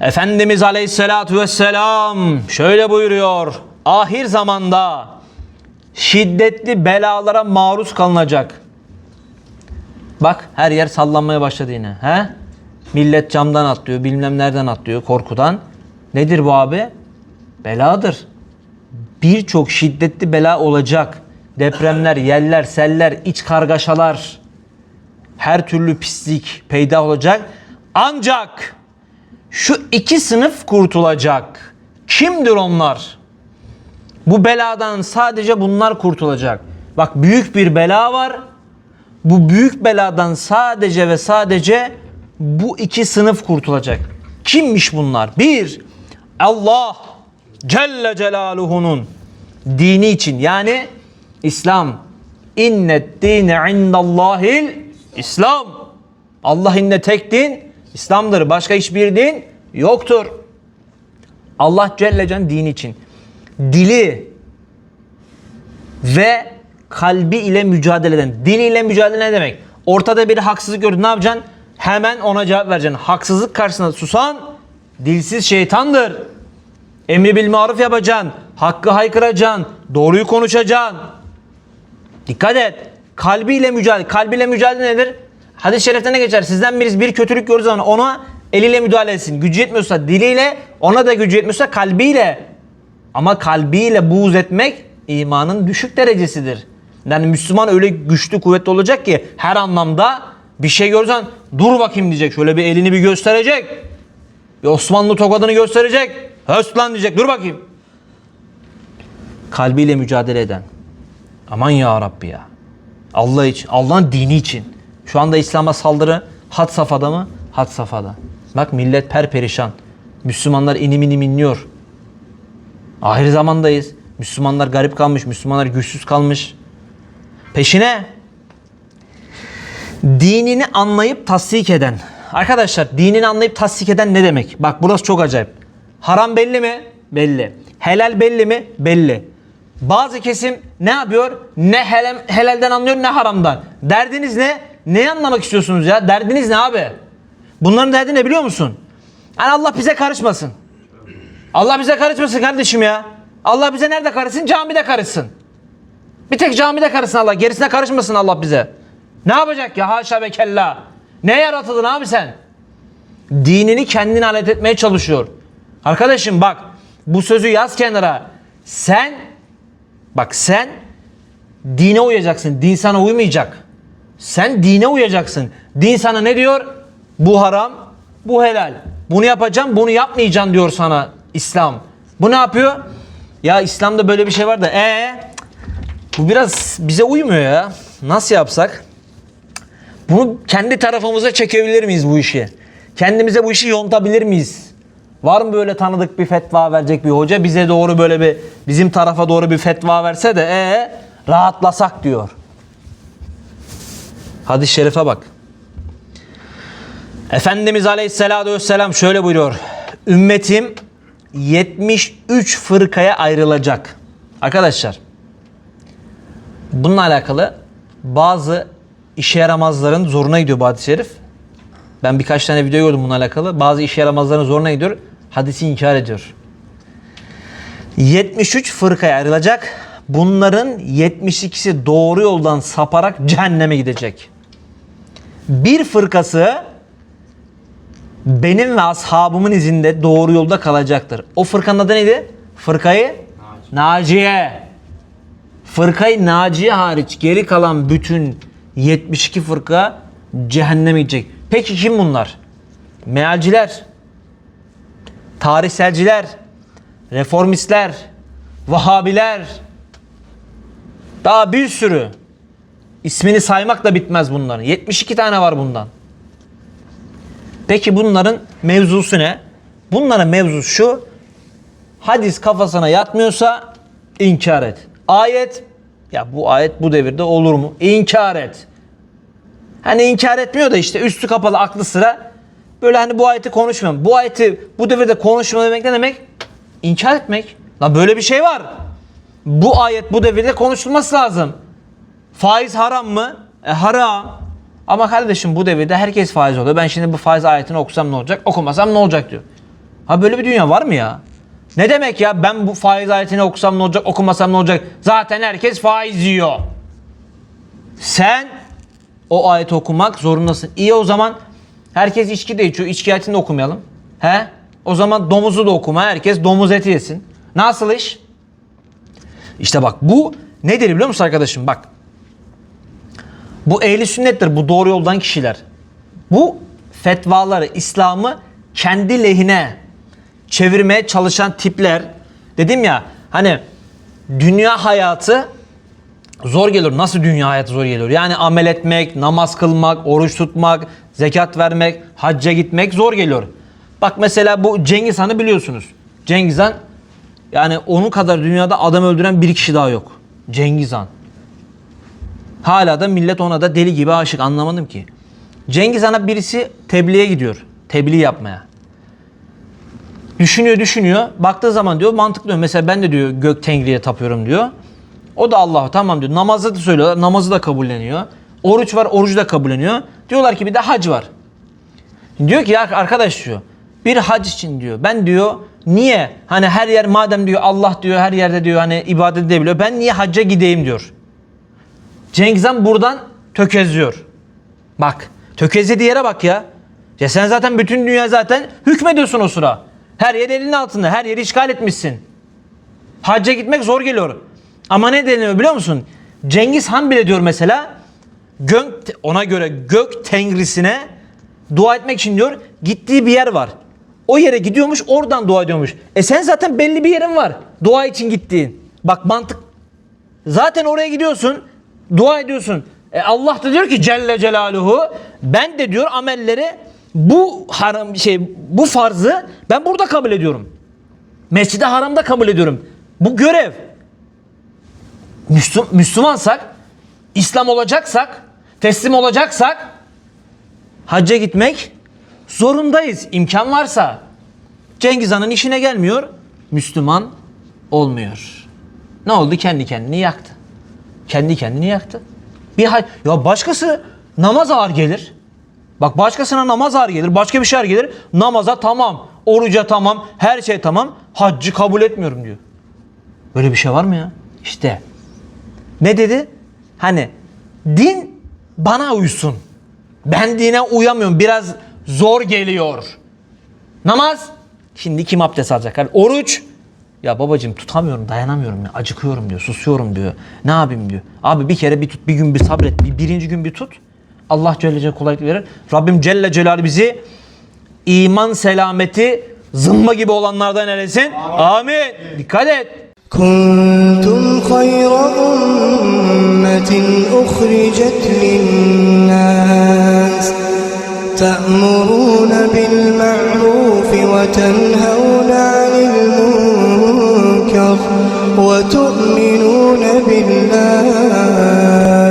Efendimiz Aleyhisselatü Vesselam şöyle buyuruyor. Ahir zamanda şiddetli belalara maruz kalınacak. Bak her yer sallanmaya başladı yine. He? Millet camdan atlıyor, bilmem nereden atlıyor korkudan. Nedir bu abi? Beladır. Birçok şiddetli bela olacak. Depremler, yeller, seller, iç kargaşalar, her türlü pislik peyda olacak. Ancak şu iki sınıf kurtulacak. Kimdir onlar? Bu beladan sadece bunlar kurtulacak. Bak büyük bir bela var. Bu büyük beladan sadece ve sadece bu iki sınıf kurtulacak. Kimmiş bunlar? Bir, Allah Celle Celaluhu'nun dini için yani İslam. İnnet dine indallahil İslam. Allah inne tek din İslam'dır. Başka hiçbir din yoktur. Allah Celle Can dini için. Dili ve kalbi ile mücadele eden. Diliyle mücadele ne demek? Ortada bir haksızlık gördün ne yapacaksın? Hemen ona cevap vereceksin. Haksızlık karşısında susan dilsiz şeytandır. Emri bil maruf yapacaksın. Hakkı haykıracaksın. Doğruyu konuşacaksın. Dikkat et. Kalbiyle mücadele. Kalbiyle mücadele nedir? Hadis-i şerifte ne geçer? Sizden birisi bir kötülük gördüğü zaman ona eliyle müdahale etsin. Gücü yetmiyorsa diliyle, ona da gücü yetmiyorsa kalbiyle. Ama kalbiyle buğz etmek imanın düşük derecesidir. Yani Müslüman öyle güçlü kuvvetli olacak ki her anlamda bir şey görsen dur bakayım diyecek. Şöyle bir elini bir gösterecek. Bir Osmanlı tokadını gösterecek. Höst lan diyecek dur bakayım. Kalbiyle mücadele eden. Aman ya Rabbi ya. Allah için, Allah'ın dini için. Şu anda İslam'a saldırı had safhada mı? Had safhada. Bak millet perperişan. Müslümanlar inim inim inliyor. Ahir zamandayız. Müslümanlar garip kalmış, Müslümanlar güçsüz kalmış. Peşine dinini anlayıp tasdik eden. Arkadaşlar dinini anlayıp tasdik eden ne demek? Bak burası çok acayip. Haram belli mi? Belli. Helal belli mi? Belli. Bazı kesim ne yapıyor? Ne helal, helalden anlıyor ne haramdan. Derdiniz ne? Neyi anlamak istiyorsunuz ya? Derdiniz ne abi? Bunların derdi ne biliyor musun? Yani Allah bize karışmasın. Allah bize karışmasın kardeşim ya. Allah bize nerede karışsın? Camide karışsın. Bir tek camide karışsın Allah. Gerisine karışmasın Allah bize. Ne yapacak ya haşa ve kella. Ne yaratıldın abi sen? Dinini kendine alet etmeye çalışıyor. Arkadaşım bak bu sözü yaz kenara. Sen bak sen dine uyacaksın. Din sana uymayacak. Sen dine uyacaksın. Din sana ne diyor? Bu haram, bu helal. Bunu yapacağım, bunu yapmayacağım diyor sana İslam. Bu ne yapıyor? Ya İslam'da böyle bir şey var da ee bu biraz bize uymuyor ya. Nasıl yapsak? Bunu kendi tarafımıza çekebilir miyiz bu işi? Kendimize bu işi yontabilir miyiz? Var mı böyle tanıdık bir fetva verecek bir hoca? Bize doğru böyle bir bizim tarafa doğru bir fetva verse de ee rahatlasak diyor. Hadis-i şerife bak. Efendimiz Aleyhisselatü Vesselam şöyle buyuruyor. Ümmetim 73 fırkaya ayrılacak. Arkadaşlar bununla alakalı bazı işe yaramazların zoruna gidiyor bu hadis-i şerif. Ben birkaç tane video gördüm bununla alakalı. Bazı işe yaramazların zoruna gidiyor. Hadisi inkar ediyor. 73 fırkaya ayrılacak. Bunların 72'si doğru yoldan saparak cehenneme gidecek. Bir fırkası benim ve ashabımın izinde doğru yolda kalacaktır. O fırkanın adı neydi? Fırkayı Naciye. Fırkayı Naciye hariç geri kalan bütün 72 fırka cehenneme gidecek. Peki kim bunlar? Mealciler, tarihselciler, reformistler, Vahabiler, daha bir sürü. İsmini saymak da bitmez bunların. 72 tane var bundan. Peki bunların mevzusu ne? Bunların mevzusu şu. Hadis kafasına yatmıyorsa inkar et. Ayet ya bu ayet bu devirde olur mu? İnkar et. Hani inkar etmiyor da işte üstü kapalı aklı sıra böyle hani bu ayeti konuşmuyorum. Bu ayeti bu devirde konuşma demek ne demek? İnkar etmek. Lan böyle bir şey var. Bu ayet bu devirde konuşulması lazım. Faiz haram mı? E haram. Ama kardeşim bu devirde herkes faiz oluyor. Ben şimdi bu faiz ayetini okusam ne olacak? Okumasam ne olacak diyor. Ha böyle bir dünya var mı ya? Ne demek ya ben bu faiz ayetini okusam ne olacak okumasam ne olacak? Zaten herkes faiz yiyor. Sen o ayeti okumak zorundasın. İyi o zaman herkes içki de içiyor. İçki ayetini de okumayalım. He? O zaman domuzu da okuma. Herkes domuz eti yesin. Nasıl iş? İşte bak bu nedir biliyor musun arkadaşım? Bak. Bu ehli sünnettir. Bu doğru yoldan kişiler. Bu fetvaları, İslam'ı kendi lehine çevirmeye çalışan tipler. Dedim ya hani dünya hayatı zor geliyor. Nasıl dünya hayatı zor geliyor? Yani amel etmek, namaz kılmak, oruç tutmak, zekat vermek, hacca gitmek zor geliyor. Bak mesela bu Cengiz Han'ı biliyorsunuz. Cengiz Han yani onun kadar dünyada adam öldüren bir kişi daha yok. Cengiz Han. Hala da millet ona da deli gibi aşık anlamadım ki. Cengiz Han'a birisi tebliğe gidiyor. Tebliğ yapmaya. Düşünüyor düşünüyor. Baktığı zaman diyor mantıklı diyor. Mesela ben de diyor gök tengriye tapıyorum diyor. O da Allah tamam diyor. Namazı da söylüyorlar. Namazı da kabulleniyor. Oruç var orucu da kabulleniyor. Diyorlar ki bir de hac var. Diyor ki ya arkadaş diyor. Bir hac için diyor. Ben diyor niye hani her yer madem diyor Allah diyor her yerde diyor hani ibadet edebiliyor. Ben niye hacca gideyim diyor. Cengiz Han buradan tökezliyor. Bak tökezlediği yere bak ya. Ya sen zaten bütün dünya zaten hükmediyorsun o sıra. Her yer elinin altında. Her yeri işgal etmişsin. Hacca gitmek zor geliyor. Ama ne deniyor biliyor musun? Cengiz Han bile diyor mesela gök, ona göre gök tengrisine dua etmek için diyor gittiği bir yer var. O yere gidiyormuş oradan dua ediyormuş. E sen zaten belli bir yerin var. Dua için gittiğin. Bak mantık. Zaten oraya gidiyorsun. Dua ediyorsun. E Allah da diyor ki Celle Celaluhu ben de diyor amelleri bu haram şey bu farzı ben burada kabul ediyorum. Mescid-i Haram'da kabul ediyorum. Bu görev. Müslüm, Müslümansak, İslam olacaksak, teslim olacaksak hacca gitmek zorundayız. İmkan varsa. Cengiz Han'ın işine gelmiyor. Müslüman olmuyor. Ne oldu? Kendi kendini yaktı. Kendi kendini yaktı. Bir hay ya başkası namaz ağır gelir. Bak başkasına namaz ağır gelir, başka bir şey ağır gelir. Namaza tamam, oruca tamam, her şey tamam. Haccı kabul etmiyorum diyor. Böyle bir şey var mı ya? İşte. Ne dedi? Hani din bana uysun. Ben dine uyamıyorum. Biraz zor geliyor. Namaz. Şimdi kim abdest alacak? Hani oruç. Ya babacım tutamıyorum, dayanamıyorum, ya, acıkıyorum diyor, susuyorum diyor. Ne yapayım diyor. Abi bir kere bir tut, bir gün bir sabret, bir, birinci gün bir tut. Allah Celle Celle kolaylık verir. Rabbim Celle Celal bizi iman selameti zımba gibi olanlardan eylesin. Amin. Amin. Dikkat et. Kuntum hayra ummetin uhricet linnas ta'muruna bil ma'ruf ve tenhevna وتؤمنون بالله.